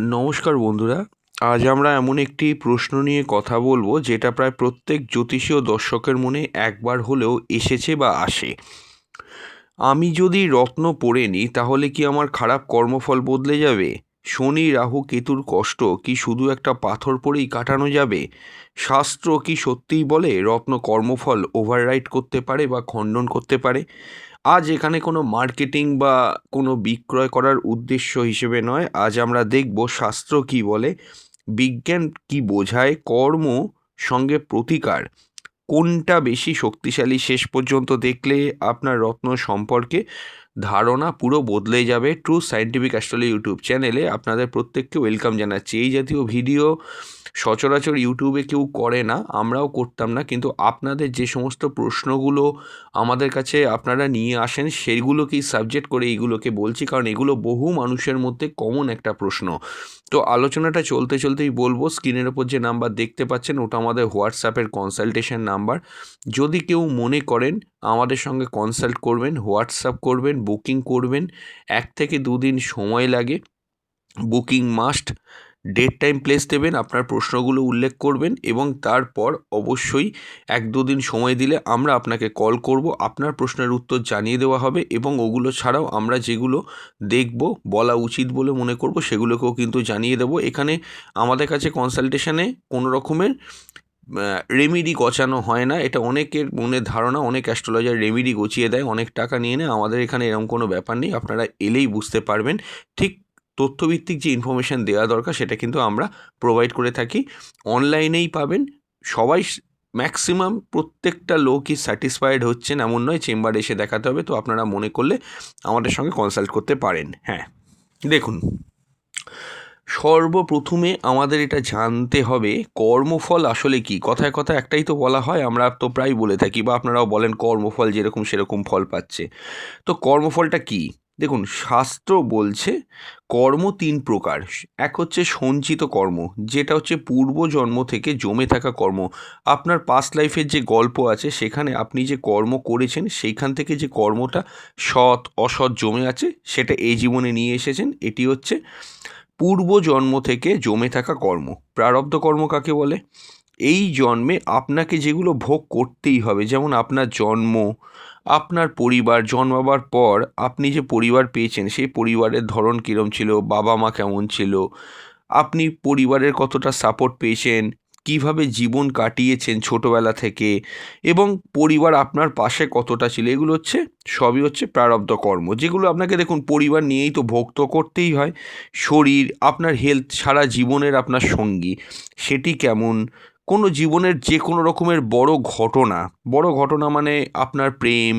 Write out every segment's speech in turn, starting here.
নমস্কার বন্ধুরা। আজ আমরা এমন একটি প্রশ্ন নিয়ে কথা বলব, যেটা প্রায় প্রত্যেক জ্যোতিষীয় দর্শকের মনে একবার হলেও এসেছে বা আসে। আমি যদি রত্ন পড়ে নিই, তাহলে কি আমার খারাপ কর্মফল বদলে যাবে? শনি, রাহু, কেতুর কষ্ট কি শুধু একটা পাথর পরেই কাটানো যাবে? শাস্ত্র কি সত্যিই বলে রত্ন কর্মফল ওভাররাইট করতে পারে বা খণ্ডন করতে পারে? আজ এখানে কোনো মার্কেটিং বা কোনো বিক্রয় করার উদ্দেশ্য হিসেবে নয়। আজ আমরা দেখব শাস্ত্র কি বলে, বিজ্ঞান কি বোঝায়, কর্ম সঙ্গে প্রতিকার। কোনটা বেশি শক্তিশালী শেষ পর্যন্ত দেখলে আপনার রত্ন সম্পর্কে ধারণা পুরো বদলে যাবে। ট্রু সায়েন্টিফিক অ্যাস্ট্রোলজি ইউটিউব চ্যানেলে আপনাদের প্রত্যেককে ওয়েলকাম জানাচ্ছি। এই জাতীয় ভিডিও সচরাচর ইউটিউবে কেউ করে না, আমরাও করতাম না। কিন্তু আপনাদের যে সমস্ত প্রশ্নগুলো আমাদের কাছে আপনারা নিয়ে আসেন, সেগুলোকেই সাবজেক্ট করে এইগুলোকে বলছি। কারণ এগুলো বহু মানুষের মধ্যে কমন একটা প্রশ্ন। তো আলোচনাটা চলতে চলতেই বলব স্ক্রিনের ওপর যে নাম্বার দেখতে পাচ্ছেন, ওটা আমাদের হোয়াটসঅ্যাপের কনসালটেশন নাম্বার যদি কেউ মনে করেন আমাদের সঙ্গে কনসাল্ট করবেন হোয়াটসঅ্যাপ করবেন বুকিং করবেন। এক থেকে দুদিন সময় লাগে। Booking must date time place দেবেন, আপনার প্রশ্নগুলো উল্লেখ করবেন এবং তারপর অবশ্যই এক দুদিন সময় দিলে আমরা আপনাকে কল করব, আপনার প্রশ্নের উত্তর জানিয়ে দেওয়া হবে এবং ওগুলো ছাড়াও আমরা যেগুলো দেখব, বলা উচিত বলে মনে করব, সেগুলোকেও কিন্তু জানিয়ে দেবো। এখানে আমাদের কাছে কনসালটেশনে কোনো রকমের রেমিডি গচানো হয় না। এটা অনেকের মনে ধারণা, অনেক অ্যাস্ট্রোলজার রেমিডি গচিয়ে দেয়, অনেক টাকা নিয়ে নেয়। আমাদের এখানে এরকম কোনো ব্যাপার নেই। আপনারা এলেই বুঝতে পারবেন। ঠিক তথ্যভিত্তিক যে ইনফরমেশান দেওয়া দরকার, সেটা কিন্তু আমরা প্রোভাইড করে থাকি। অনলাইনেই পাবেন। সবাই ম্যাক্সিমাম প্রত্যেকটা লোকই স্যাটিসফাইড হচ্ছেন। এমন নয় চেম্বারে এসে দেখাতে হবে। তো আপনারা মনে করলে আমাদের সঙ্গে কনসাল্ট করতে পারেন। হ্যাঁ দেখুন। সর্বপ্রথমে আমাদের এটা জানতে হবে, কর্মফল আসলে কি? কথায় কথা একটাই তো বলা হয়, আমরা তো প্রায় বলে থাকি, বা আপনারাও বলেন কর্মফল যেরকম সেরকম ফল পাচ্ছে। তো কর্মফলটা কি? দেখুন, শাস্ত্র বলছে, কর্ম তিন প্রকার। এক হচ্ছে সঞ্চিত কর্ম, যেটা হচ্ছে পূর্বজন্ম থেকে জমে থাকা কর্ম। আপনার পাস্ট লাইফের যে গল্প আছে, সেখানে আপনি যে কর্ম করেছেন, সেইখান থেকে যে কর্মটা সৎ, অসৎ জমে আছে, সেটা এই জীবনে নিয়ে এসেছেন। এটি হচ্ছে পূর্বজন্ম থেকে জমে থাকা কর্ম। প্রারব্ধ কর্ম কাকে বলে? এই জন্মে আপনাকে যেগুলো ভোগ করতেই হবে, যেমন আপনার জন্ম, আপনার পরিবার, জন্মাবার পর আপনি যে পরিবার পেয়েছেন, সেই পরিবারের ধরন কীরম ছিল, বাবা মা কেমন ছিল, আপনি পরিবারের কতটা সাপোর্ট পেয়েছেন কীভাবে জীবন কাটিয়েছেন ছোটোবেলা থেকে এবং পরিবার আপনার পাশে কতটা ছিল? এগুলো হচ্ছে, সবই হচ্ছে প্রারব্ধ কর্ম। যেগুলো আপনাকে দেখুন, পরিবার নিয়েই তো ভোগ তো করতেই হয়। শরীর, আপনার হেলথ সারা জীবনের আপনার সঙ্গী। সেটি কেমন? কোনো জীবনের যে কোনো রকমের বড় ঘটনা বড় ঘটনা মানে আপনার প্রেম,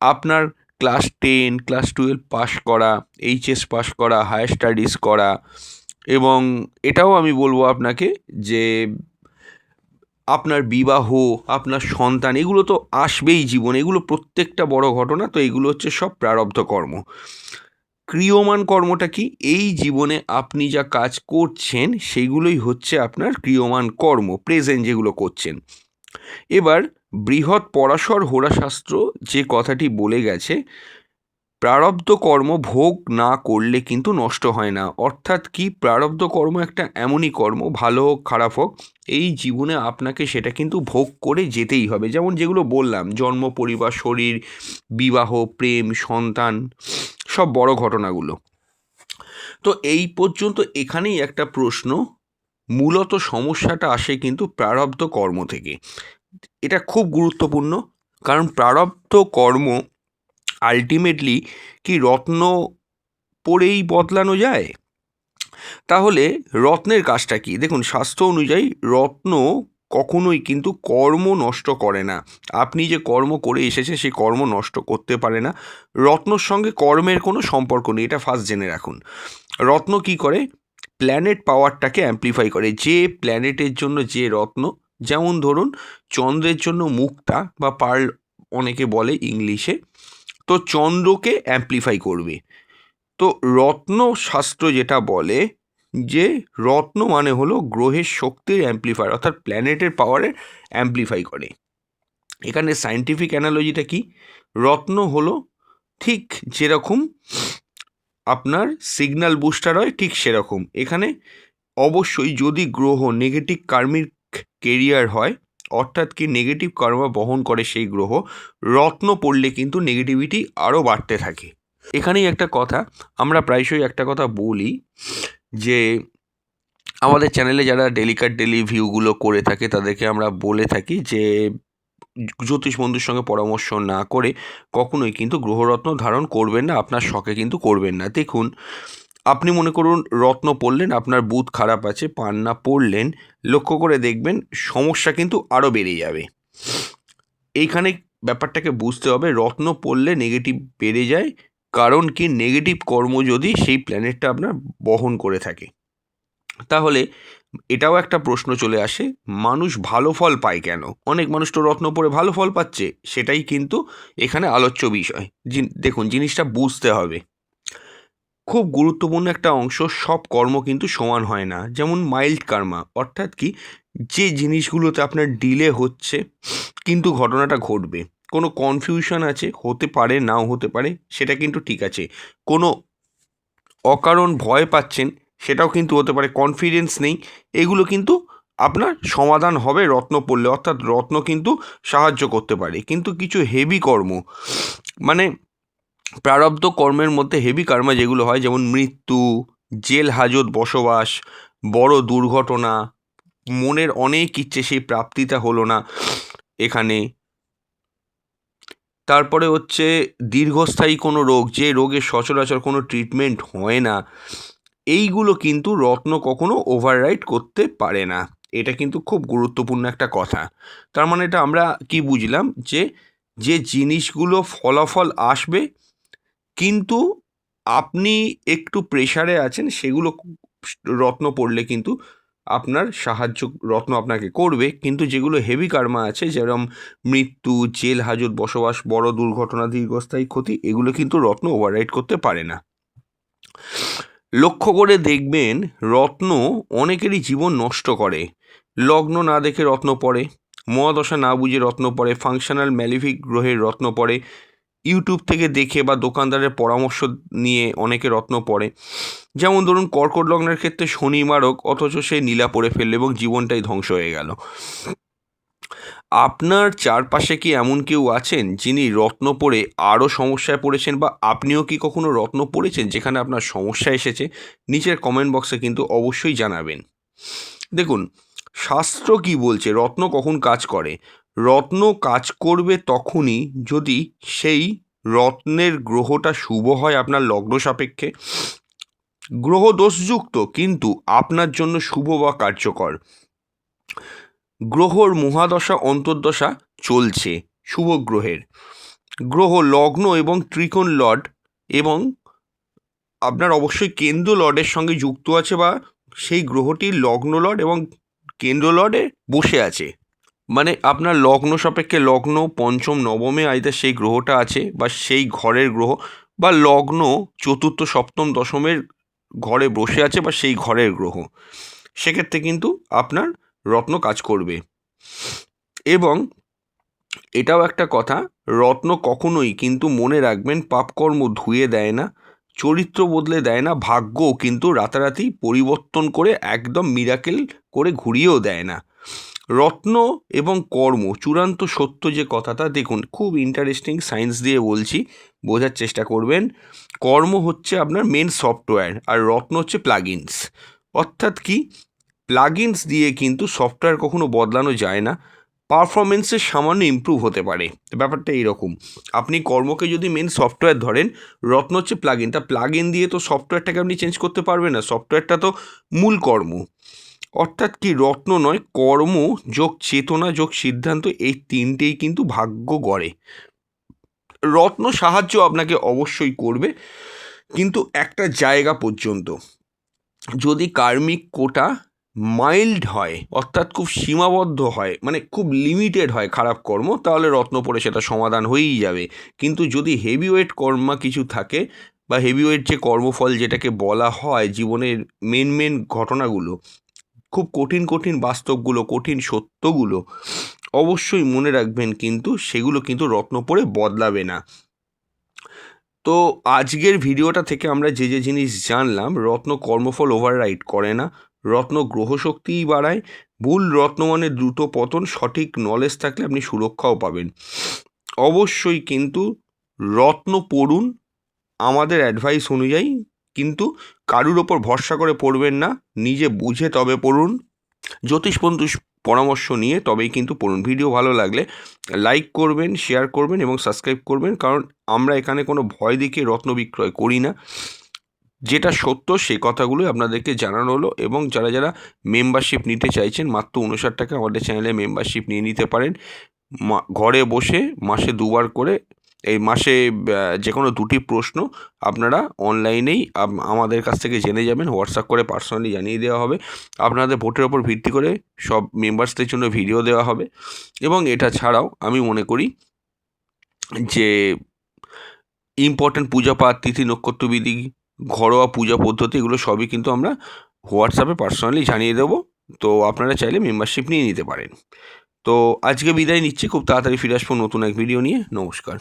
আপনার class ten class twelve pass করা এইচএস পাস করা হায়ার স্টাডিজ করা এবং এটাও আমি বলব আপনাকে যে আপনার বিবাহ, আপনার সন্তান, এগুলো তো আসবেই জীবনে, এগুলো প্রত্যেকটা বড় ঘটনা, তো এগুলো হচ্ছে সব প্রারব্ধ কর্ম। ক্রিয়মান কর্মটা কি? এই জীবনে আপনি যা কাজ করছেন, সেগুলোই হচ্ছে আপনার ক্রিয়মান কর্ম প্রেজেন্ট যেগুলো করছেন। এবার বৃহৎ পরাশর হোরাশাস্ত্র যে কথাটি বলে গেছে প্রারব্ধ কর্ম ভোগ না করলে কিন্তু নষ্ট হয় না। অর্থাৎ কি? প্রারব্ধ কর্ম একটা এমনই কর্ম, ভালো হোক, খারাপ হোক, এই জীবনে আপনাকে সেটা কিন্তু ভোগ করে যেতেই হবে। যেমন যেগুলো বললাম, জন্ম, পরিবার, শরীর, বিবাহ, প্রেম, সন্তান, সব বড় ঘটনাগুলো। তো এই পর্যন্ত এখানেই একটা প্রশ্ন, মূলত সমস্যাটা আসে কিন্তু প্রারব্ধ কর্ম থেকে। এটা খুব গুরুত্বপূর্ণ, কারণ প্রারব্ধ কর্ম আলটিমেটলি কি রত্ন পরেই বদলানো যায়? তাহলে রত্নের কাজটা কি? দেখুন স্বাস্থ্য অনুযায়ী রত্ন কখনোই কিন্তু কর্ম নষ্ট করে না। আপনি যে কর্ম করে এসেছে সেই কর্ম নষ্ট করতে পারে না। রত্নর সঙ্গে কর্মের কোনো সম্পর্ক নেই, এটা ফার্স্ট জেনে রাখুন। রত্ন কি করে? প্ল্যানেট পাওয়ারটাকে অ্যাম্প্লিফাই করে। যে প্ল্যানেটের জন্য যে রত্ন, যেমন ধরুন, চন্দ্রের জন্য মুক্তা বা পার্ল অনেকে বলে ইংলিশে তো চন্দ্রকে অ্যাম্প্লিফাই করবে। তো রত্ন শাস্ত্র যেটা বলে যে রত্ন মানে হলো গ্রহের শক্তির অ্যাম্প্লিফায়ার অর্থাৎ প্ল্যানেটের পাওয়ারে অ্যাম্প্লিফাই করে। এখানে সায়েন্টিফিক অ্যানালজিটা কি? রত্ন হলো ঠিক যেরকম আপনার সিগন্যাল বুস্টার হয়, ঠিক সেরকম। এখানে অবশ্যই যদি গ্রহ নেগেটিভ কার্মিক কেরিয়ার হয় অর্থাৎ কি নেগেটিভ কর্মা বহন করে সেই গ্রহ, রত্ন পড়লে কিন্তু নেগেটিভিটি আরও বাড়তে থাকে। এখানেই একটা কথা, আমরা প্রায়শই একটা কথা বলি যে, আমাদের চ্যানেলে যারা ডেলিকার ডেলি ভিউগুলো করে থাকে, তাদেরকে আমরা বলে থাকি যে, জ্যোতিষ বন্ধুর সঙ্গে পরামর্শ না করে কখনোই কিন্তু গ্রহরত্ন ধারণ করবেন না, আপনার শখে কিন্তু করবেন না। দেখুন আপনি মনে করুন রত্ন পড়লেন, আপনার বুথ খারাপ আছে, পান না, পড়লেন, লক্ষ্য করে দেখবেন সমস্যা কিন্তু আরও বেড়ে যাবে। এইখানে ব্যাপারটাকে বুঝতে হবে, রত্ন পড়লে নেগেটিভ বেড়ে যায়, কারণ কি নেগেটিভ কর্ম যদি সেই প্ল্যানেটটা আপনার বহন করে থাকে। তাহলে এটাও একটা প্রশ্ন চলে আসে, মানুষ ভালো ফল পায় কেন? অনেক মানুষ তো রত্ন পরে ভালো ফল পাচ্ছে, সেটাই কিন্তু এখানে আলোচ্য বিষয়। দেখুন, জিনিসটা বুঝতে হবে। খুব গুরুত্বপূর্ণ একটা অংশ সব কর্ম কিন্তু সমান হয় না। যেমন মাইল্ড কার্মা অর্থাৎ কি? যে জিনিসগুলোতে আপনার ডিলে হচ্ছে, কিন্তু ঘটনাটা ঘটবে। কোনো কনফিউশন আছে, হতে পারে, নাও হতে পারে, সেটা কিন্তু ঠিক আছে। কোনো অকারণ ভয় পাচ্ছেন, সেটাও কিন্তু হতে পারে কনফিডেন্স নেই, এগুলো কিন্তু আপনার সমাধান হবে রত্ন পড়লে। অর্থাৎ রত্ন কিন্তু সাহায্য করতে পারে। কিন্তু কিছু হেভি কর্ম মানে প্রারব্ধ কর্মের মধ্যে হেভি কর্মা যেগুলো হয়, যেমন মৃত্যু, জেল হাজত, বসবাস, বড় দুর্ঘটনা, মনের অনেক ইচ্ছে সেই প্রাপ্তিটা হলো না এখানে। তারপরে হচ্ছে দীর্ঘস্থায়ী কোনো রোগ, যে রোগের সচরাচর কোনো ট্রিটমেন্ট হয় না। এইগুলো কিন্তু রত্ন কখনো ওভাররাইড করতে পারে না। এটা কিন্তু খুব গুরুত্বপূর্ণ একটা কথা। তার মানে এটা আমরা কি বুঝলাম? যে যে জিনিসগুলো ফলাফল আসবে কিন্তু আপনি একটু প্রেশারে আছেন, সেগুলো রত্ন পড়লে কিন্তু আপনার সাহায্য, রত্ন আপনাকে করবে। কিন্তু যেগুলো হেভি কার্মা আছে যেরকম মৃত্যু, জেল, হাজত, বসবাস, বড় দুর্ঘটনা, দীর্ঘস্থায়ী ক্ষতি, এগুলো কিন্তু রত্ন ওভাররাইড করতে পারে না। লক্ষ্য করে দেখবেন, রত্ন অনেকেরই জীবন নষ্ট করে। লগ্ন না দেখে রত্ন পড়ে, মহাদশা না বুঝে রত্ন পড়ে ফাংশনাল ম্যালিফিক গ্রহের রত্ন পড়ে ইউটিউব থেকে দেখে বা দোকানদারের পরামর্শ নিয়ে অনেকে রত্ন পড়ে। যেমন ধরুন, কর্কট লগ্নের ক্ষেত্রে শনি মারক অথচ সে নীলা পড়ে ফেলল এবং জীবনটাই ধ্বংস হয়ে গেল। আপনার চারপাশে কি এমন কেউ আছেন যিনি রত্ন পড়ে আরও সমস্যায় পড়েছেন বা আপনিও কি কখনো রত্ন পড়েছেন যেখানে আপনার সমস্যা এসেছে? নিচের কমেন্ট বক্সে কিন্তু অবশ্যই জানাবেন। দেখুন, শাস্ত্র কি বলছে? রত্ন কখন কাজ করে? রত্ন কাজ করবে তখনই যদি সেই রত্নের গ্রহটা শুভ হয় আপনার লগ্ন সাপেক্ষে। গ্রহ দোষযুক্ত কিন্তু আপনার জন্য শুভ বা কার্যকর। গ্রহর মহাদশা, অন্তর্দশা চলছে, শুভ গ্রহের। গ্রহ লগ্ন এবং ত্রিকোণ লড এবং আপনার অবশ্যই কেন্দ্র লর্ডের সঙ্গে যুক্ত আছে বা সেই গ্রহটি লগ্ন লড এবং কেন্দ্র লর্ডে বসে আছে। মানে আপনার লগ্ন সাপেক্ষে লগ্ন পঞ্চম, নবমে আইদার সেই গ্রহটা আছে বা সেই ঘরের গ্রহ বা লগ্ন চতুর্থ, সপ্তম, দশমের ঘরে বসে আছে বা সেই ঘরের গ্রহ। সেক্ষেত্রে কিন্তু আপনার রত্ন কাজ করবে। এবং এটাও একটা কথা, রত্ন কখনোই কিন্তু মনে রাখবেন পাপকর্ম ধুয়ে দেয় না, চরিত্র বদলে দেয় না, ভাগ্যও কিন্তু রাতারাতি পরিবর্তন করে একদম মিরাকেল করে ঘুরিয়েও দেয় না। রত্ন এবং কর্ম, চূড়ান্ত সত্য যে কথাটা, দেখুন, খুব ইন্টারেস্টিং সায়েন্স দিয়ে বলছি, বোঝার চেষ্টা করবেন। কর্ম হচ্ছে আপনার মেন সফটওয়্যার আর রত্ন হচ্ছে প্লাগিনস অর্থাৎ কি? প্লাগিনস দিয়ে কিন্তু সফটওয়্যার কখনো বদলানো যায় না পারফরমেন্সের সামান্য ইমপ্রুভ হতে পারে। ব্যাপারটা এইরকম। আপনি কর্মকে যদি মেন সফটওয়্যার ধরেন, রত্ন হচ্ছে প্লাগিন তা প্লাগিন দিয়ে তো সফটওয়্যারটাকে আপনি চেঞ্জ করতে পারবেন না। সফটওয়্যারটা তো মূল কর্ম। অর্থাৎ কি রত্ন নয়, কর্ম যোগ চেতনা যোগ সিদ্ধান্ত, এই তিনটেই কিন্তু ভাগ্য গড়ে। রত্ন সাহায্য আপনাকে অবশ্যই করবে, কিন্তু একটা জায়গা পর্যন্ত। যদি কার্মিক কোটা মাইল্ড হয়, অর্থাৎ খুব সীমাবদ্ধ হয় মানে খুব লিমিটেড হয় খারাপ কর্ম, তাহলে রত্ন পড়ে সেটা সমাধান হয়েই যাবে। কিন্তু যদি হেভিওয়েট কর্মা কিছু থাকে, বা হেভিওয়েট যে কর্মফল যেটাকে বলা হয় জীবনের মেন মেন ঘটনাগুলো খুব কঠিন কঠিন বাস্তবগুলো, কঠিন সত্যগুলো অবশ্যই মনে রাখবেন কিন্তু সেগুলো কিন্তু রত্ন পড়ে বদলাবে না। তো আজকের ভিডিওটা থেকে আমরা যে যে জিনিস জানলাম, রত্ন কর্মফল ওভাররাইড করে না, রত্ন গ্রহশক্তিই বাড়ায়, ভুল রত্ন মানে দ্রুত পতন, সঠিক নলেজ থাকলে আপনি সুরক্ষাও পাবেন। অবশ্যই কিন্তু রত্ন পড়ুন আমাদের অ্যাডভাইস অনুযায়ী, কিন্তু কারুর ওপর ভরসা করে পড়বেন না, নিজে বুঝে তবে পড়ুন। জ্যোতিষ বন্ধু পরামর্শ নিয়ে তবেই কিন্তু পড়ুন। ভিডিও ভালো লাগলে লাইক করবেন শেয়ার করবেন এবং সাবস্ক্রাইব করবেন, কারণ আমরা এখানে কোনো ভয় দেখিয়ে রত্ন বিক্রয় করি না। যেটা সত্য সেই কথাগুলোই আপনাদেরকে জানানো হলো এবং যারা যারা মেম্বারশিপ নিতে চাইছেন, মাত্র উনষাট টাকা আমাদের চ্যানেলে মেম্বারশিপ নিয়ে নিতে পারেন। ঘরে বসে মাসে দুবার করে এই মাসে যে কোনো দুটি প্রশ্ন আপনারা অনলাইনেই আমাদের কাছ থেকে জেনে যাবেন, হোয়াটসঅ্যাপ করে পার্সোনালি জানিয়ে দেওয়া হবে। আপনাদের ভোটের ওপর ভিত্তি করে সব মেম্বার্সদের জন্য ভিডিও দেওয়া হবে। এবং এটা ছাড়াও আমি মনে করি যে ইম্পর্ট্যান্ট পূজা পাঠ তিথি, নক্ষত্রবিধি, ঘরোয়া পূজা পদ্ধতি, এগুলো সবই কিন্তু আমরা হোয়াটসঅ্যাপে পার্সোনালি জানিয়ে দেবো। তো আপনারা চাইলে মেম্বারশিপ নিয়ে নিতে পারেন। তো আজকে বিদায় নিচ্ছি। খুব তাড়াতাড়ি ফিরে আসব নতুন এক ভিডিও নিয়ে। নমস্কার।